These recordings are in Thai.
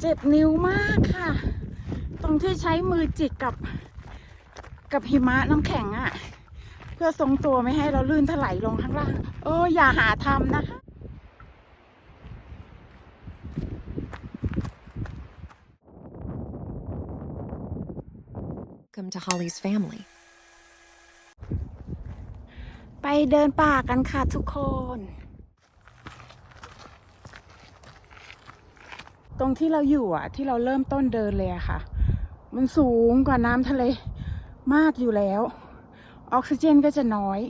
เจ็บนิ้วมากค่ะ ตรงที่ใช้มือจิกกับกับหิมะน้ำแข็งอะ่ะ เพื่อทรงตัวไม่ให้เราลื่นถลายลงข้างล่าง โอ้อย่าหาทำนะคะ Welcome to Holly's family. ไปเดินป่ากันค่ะทุกคน ตรงที่เราอยู่อะ ที่เราเริ่มต้นเดินเลยอะค่ะ มันสูงกว่าน้ำทะเลมากอยู่แล้ว ออกซิเจนก็จะน้อย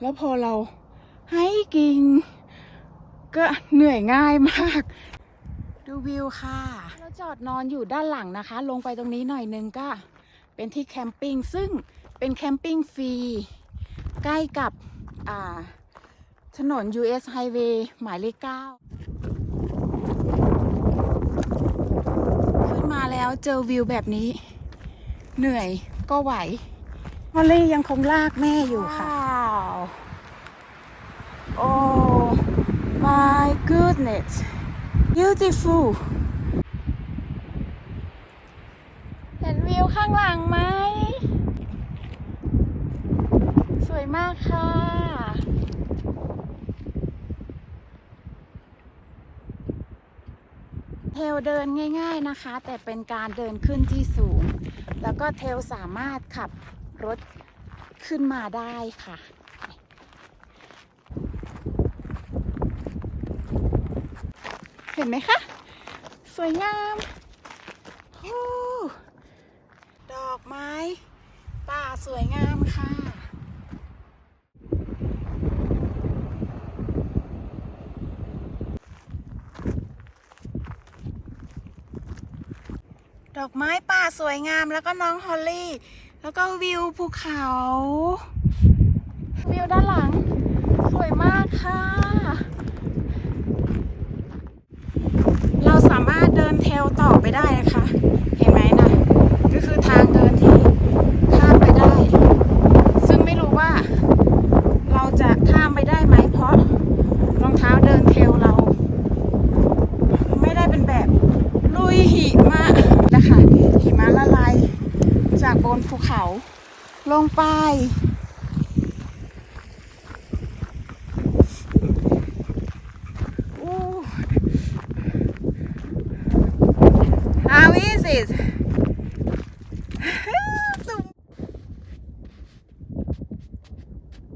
แล้วพอเราให้กิง ก็เหนื่อยง่ายมาก ดูวิวค่ะ เราจอดนอนอยู่ด้านหลังนะคะ ลงไปตรงนี้หน่อยนึงก็ เป็นที่แคมปิ้งซึ่งเป็นแคมปิ้งฟรี ใกล้กับถนน US Highway หมายเลข9 แล้วเจอวิวแบบนี้ เหนื่อยก็ไหวฮอลลี่ยังคงลากแม่อยู่ค่ะโอ้ my goodness beautiful เห็นวิวข้างหลังไหม สวยมากค่ะ เทลเดินง่ายๆนะคะ แต่เป็นการเดินขึ้นที่สูง แล้วก็เทลสามารถขับรถขึ้นมาได้ค่ะเห็นไหมคะ สวยงามโอ้ดอกไม้ ป่าสวยงามค่ะ ดอกไม้ป่าสวยงามแล้วก็น้องฮอลลี่ แล้วก็วิวภูเขา วิวด้านหลัง สวยมากค่ะ เราสามารถเดินเทลต่อไปได้นะคะ เห็นไหมนะ ก็คือทางเดินที่ข้ามไปได้ ซึ่งไม่รู้ว่า เราจะข้ามไปได้ไหมเพราะรองเท้าเดินเทลเรา ไม่ได้เป็นแบบลุยหิมะนะคะหิมะละลายจากบ นภูเขา ลงไปอู้ How is it?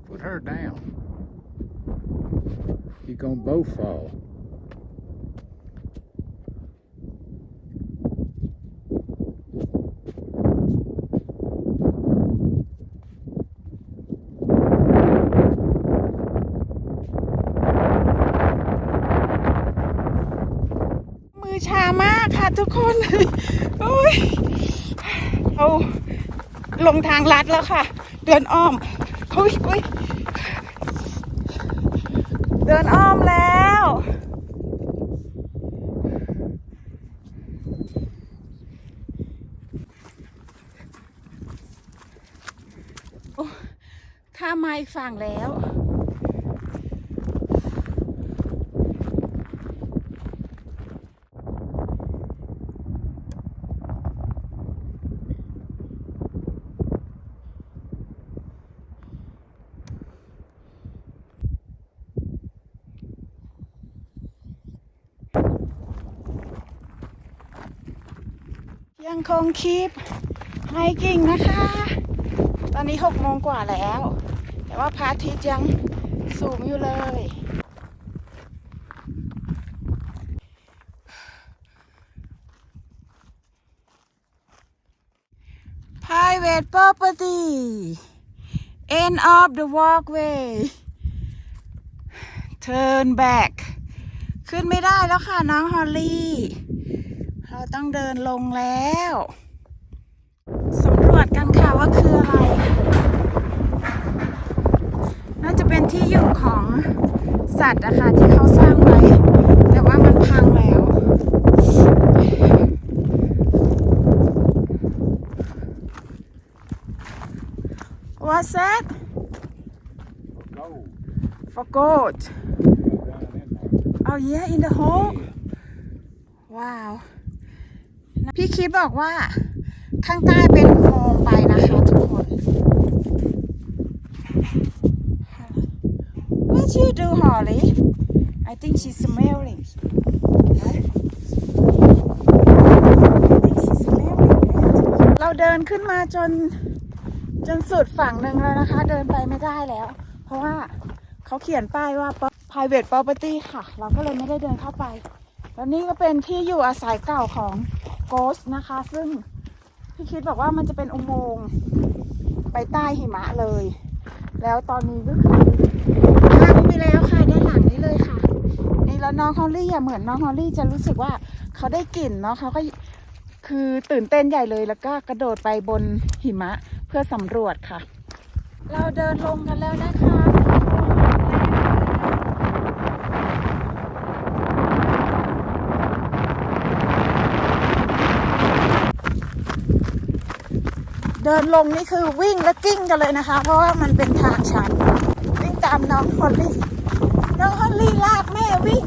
Put her down. You gonna both fall. ามากค่ะทุกคนโอ้ยเราลงทางลัดแล้วค่ะ เดินอ้อมโอ้ยอ้ยเดินอ้อมแล้วโอ้ข้ามมาอีกฝั่งแล้ว ยังคงคีบไฮกิ้งนะคะ ตอนนี้หกโมงกว่าแล้ว แต่ว่าพระอาทิตย์ยังสูงอยู่เลย Private property end of the walkway turn back ขึ้นไม่ได้แล้วค่ะน้องฮอลลี่ เราต้องเดินลงแล้วสำรวจกันค่ะว่าคืออะไร น่าจะเป็นที่อยู่ของสัตว์อะค่ะที่เขาสร้างไว้ แต่ว่ามันพังแล้ว What's that? Go. For goat. Go down in there. Oh yeah, in the hole. ว้าว พี่คิดบอกว่า ข้างใต้เป็นอุโมงไปนะคะทุกคน What you do Holly I think she's smelling I think she's smelling it เราเดินขึ้นมาจนจนสุดฝั่งหนึ่งแล้วนะคะ เดินไปไม่ได้แล้ว เพราะว่าเขาเขียนป้ายว่า private property ค่ะ เราก็เลยไม่ได้เดินเข้าไป แล้วนี่ก็เป็นที่อยู่อาศัยเก่าของ Ghost นะคะ ซึ่งพี่คิดบอกว่ามันจะเป็นอุโมงค์ไปใต้หิมะเลย แล้วตอนนี้ก็คือพังไปแล้วค่ะด้านหลังนี้เลยค่ะ นี่แล้วน้องฮอลลี่อะเหมือนน้องฮอลลี่จะรู้สึกว่าเขาได้กลิ่นเนาะเขาก็คือตื่นเต้นใหญ่เลยแล้วก็กระโดดไปบนหิมะเพื่อสำรวจค่ะ เราเดินลงกันแล้วนะคะ ดินลงนี่คือวิ่งและกิ้งกันเลยนะคะ เพราะว่ามันเป็นทางชันวิ่งตามน้องฮอลลี่น้องฮอลลี่ลากแม่วิ่ง